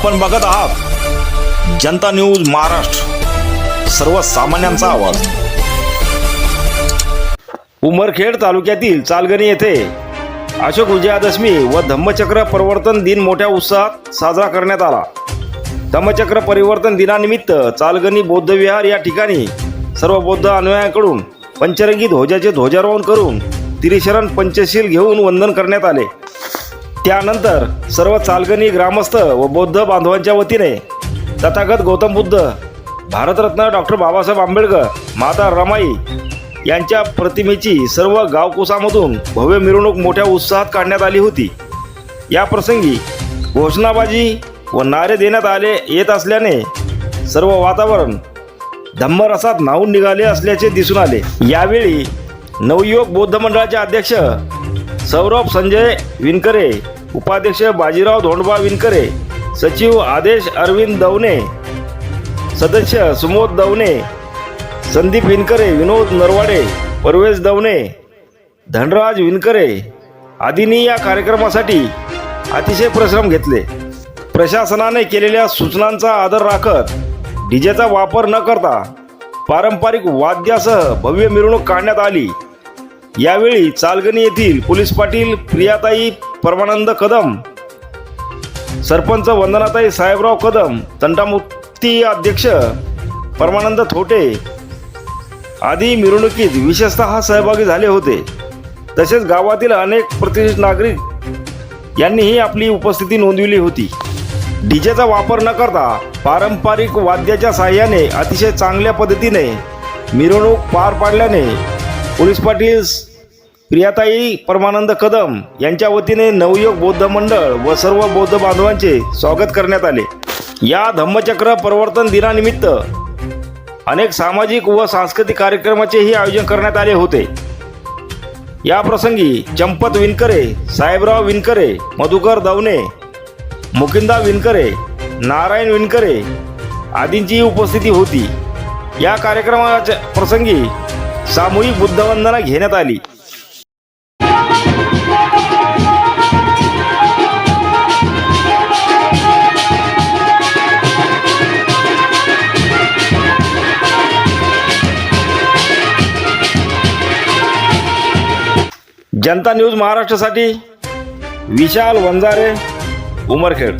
आपण बघत आहात. जनता न्यूज महाराष्ट्र. सर्वसामान्यांचा आवाज. उमरखेड तालुक्यातील चालगणी येथे अशोक विजयादशमी व धम्मचक्र परिवर्तन दिन मोठ्या उत्साहात साजरा करण्यात आला. धम्मचक्र परिवर्तन दिनानिमित्त चालगणी बौद्ध विहार या ठिकाणी सर्व बौद्ध अनुयायांकडून पंचरंगी ध्वजाचे ध्वजारोहण करून त्रिशरण पंचशील घेऊन वंदन करण्यात आले. त्यानंतर सर्व चालगणी ग्रामस्थ व बौद्ध बांधवांच्या वतीने तथागत गौतम बुद्ध भारतरत्न डॉक्टर बाबासाहेब आंबेडकर माता रमाई यांच्या प्रतिमेची सर्व गावकुसामधून भव्य मिरवणूक मोठ्या उत्साहात काढण्यात आली होती. या प्रसंगी घोषणाबाजी व नारे देण्यात आले येत असल्याने सर्व वातावरण धम्मरसात न्हावून निघाले असल्याचे दिसून आले. यावेळी नवयुवक बौद्ध मंडळाचे अध्यक्ष सौरभ संजय विनकरे उपाध्यक्ष बाजीराव धोंडबा विनकरे सचिव आदेश अरविंद दवणे सदस्य सुमोद दवणे संदीप विनकरे विनोद नरवाडे परवेश दवणे धनराज विनकरे आदींनी या कार्यक्रमासाठी अतिशय परिश्रम घेतले. प्रशासनाने केलेल्या सूचनांचा आदर राखत डीजेचा वापर न करता पारंपरिक वाद्यासह भव्य मिरवणूक काढण्यात आली. यावेळी चालगणी येथील पोलीस पाटील प्रियाताई परमानंद कदम सरपंच वंदनाताई साहेबराव कदम तंटामुक्ती अध्यक्ष परमानंद थोटे आदी मिरवणुकीत विशेषतः सहभागी झाले होते. तसेच गावातील अनेक प्रतिष्ठित नागरिक यांनीही आपली उपस्थिती नोंदविली होती. डीजेचा वापर न करता पारंपरिक वाद्याच्या साह्याने अतिशय चांगल्या पद्धतीने मिरवणूक पार पाडल्याने पोलीस पाटील प्रियाताई परमानंद कदम यांच्या वतीने नवयोग बौद्ध मंडळ व सर्व बौद्ध बांधवांचे स्वागत करण्यात आले. या धम्मचक्र प्रवर्तन दिनानिमित्त अनेक सामाजिक व सांस्कृतिक कार्यक्रमाचेही आयोजन करण्यात आले होते. या प्रसंगी चंपत विनकरे साहेबराव विनकरे मधुकर दवणे मुकिंदा विनकरे नारायण विनकरे आदींची उपस्थिती होती. या कार्यक्रमाच्या प्रसंगी सामूहिक बुद्धवंदना घेण्यात आली. जनता न्यूज महाराष्ट्रासाठी विशाल वंजारे उमरखेड.